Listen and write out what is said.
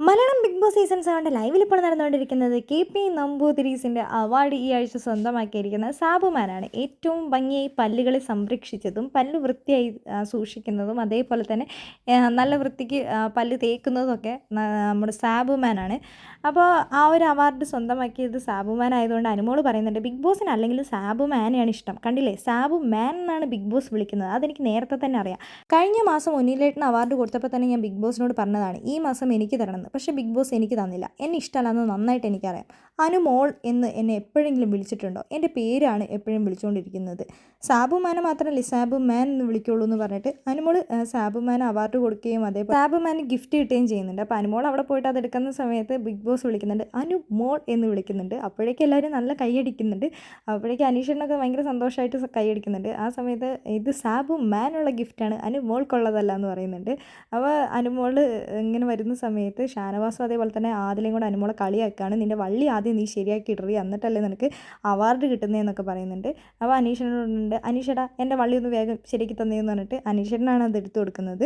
Malayalam big boss season സെവന്റെ ലൈവിൽ ഇപ്പോൾ നടന്നുകൊണ്ടിരിക്കുന്നത് കെ പി നമ്പൂതിരീസിന്റെ അവാർഡ് ഈ ആഴ്ച സ്വന്തമാക്കിയിരിക്കുന്ന സാബുമാനാണ്. ഏറ്റവും ഭംഗിയായി പല്ലുകളെ സംരക്ഷിച്ചതും പല്ല് വൃത്തിയായി സൂക്ഷിക്കുന്നതും അതേപോലെ തന്നെ നല്ല വൃത്തിക്ക് പല്ല് തേക്കുന്നതും ഒക്കെ നമ്മുടെ സാബുമാനാണ്. അപ്പോൾ ആ ഒരു അവാർഡ് സ്വന്തമാക്കിയത് സാബുമാൻ ആയതുകൊണ്ട് അനുമോൾ പറയുന്നുണ്ട് ബിഗ് ബോസിന് അല്ലെങ്കിൽ സാബുമാനെയാണ് ഇഷ്ടം. കണ്ടില്ലേ? സാബു മാൻ എന്നാണ് ബിഗ് ബോസ് വിളിക്കുന്നത്. അതെനിക്ക് നേരത്തെ തന്നെ അറിയാം. കഴിഞ്ഞ മാസം ഒന്നിലേട്ടിന് അവാർഡ് കൊടുത്തപ്പോൾ തന്നെ ഞാൻ ബിഗ് ബോസിനോട് പറഞ്ഞതാണ് ഈ മാസം എനിക്ക് തരണമെന്ന്. പക്ഷേ ബിഗ് ബോസ് എനിക്ക് തന്നില്ല. എന്നെ ഇഷ്ടമല്ലെന്ന് നന്നായിട്ട് എനിക്കറിയാം. അനുമോൾ എന്ന് എന്നെ എപ്പോഴെങ്കിലും വിളിച്ചിട്ടുണ്ടോ? എന്റെ പേരാണ് എപ്പോഴും വിളിച്ചുകൊണ്ടിരിക്കുന്നത്. സാബു മാനെ മാത്രമല്ല സാബു മാൻ എന്ന് വിളിക്കുള്ളൂ എന്ന് പറഞ്ഞിട്ട് അനുമോൾ സാബു മാൻ അവാർഡ് കൊടുക്കുകയും അതേപോലെ സാബു മാന് ഗിഫ്റ്റ് കിട്ടുകയും ചെയ്യുന്നുണ്ട്. അപ്പോൾ അനുമോൾ അവിടെ പോയിട്ട് അത് എടുക്കുന്ന സമയത്ത് ബിഗ് ബോസ് വിളിക്കുന്നുണ്ട്. അനുമോൾ എന്ന് വിളിക്കുന്നുണ്ട്. അപ്പോഴേക്കും എല്ലാവരും നല്ല കൈയടിക്കുന്നുണ്ട് അപ്പോഴേക്കും അനീഷനൊക്കെ ഭയങ്കര സന്തോഷമായിട്ട് കൈയടിക്കുന്നുണ്ട് ആ സമയത്ത് ഇത് സാബു മാനുള്ള ഗിഫ്റ്റാണ് അനുമോൾക്കുള്ളതല്ല എന്ന് പറയുന്നുണ്ട്. അപ്പോൾ അനുമോൾ ഇങ്ങനെ വരുന്ന സമയത്ത് ഷാനവാസും അതേപോലെ തന്നെ ആദിലയും കൂടെ അനുമോളെ കളിയാക്കുകയാണ്. നിന്റെ വള്ളി ആദ്യം നീ ശരിയാക്കി ഇടറി എന്നിട്ടല്ലേ നിനക്ക് അവാർഡ് കിട്ടുന്നതെന്നൊക്കെ പറയുന്നുണ്ട്. അപ്പോൾ അനീഷനോടുണ്ട് അനീഷടാ എന്റെ വള്ളി ഒന്ന് വേഗം ശരിയാക്കി തന്നേന്ന് പറഞ്ഞിട്ട് അനീഷനാണ് അത് എടുത്തു കൊടുക്കുന്നത്.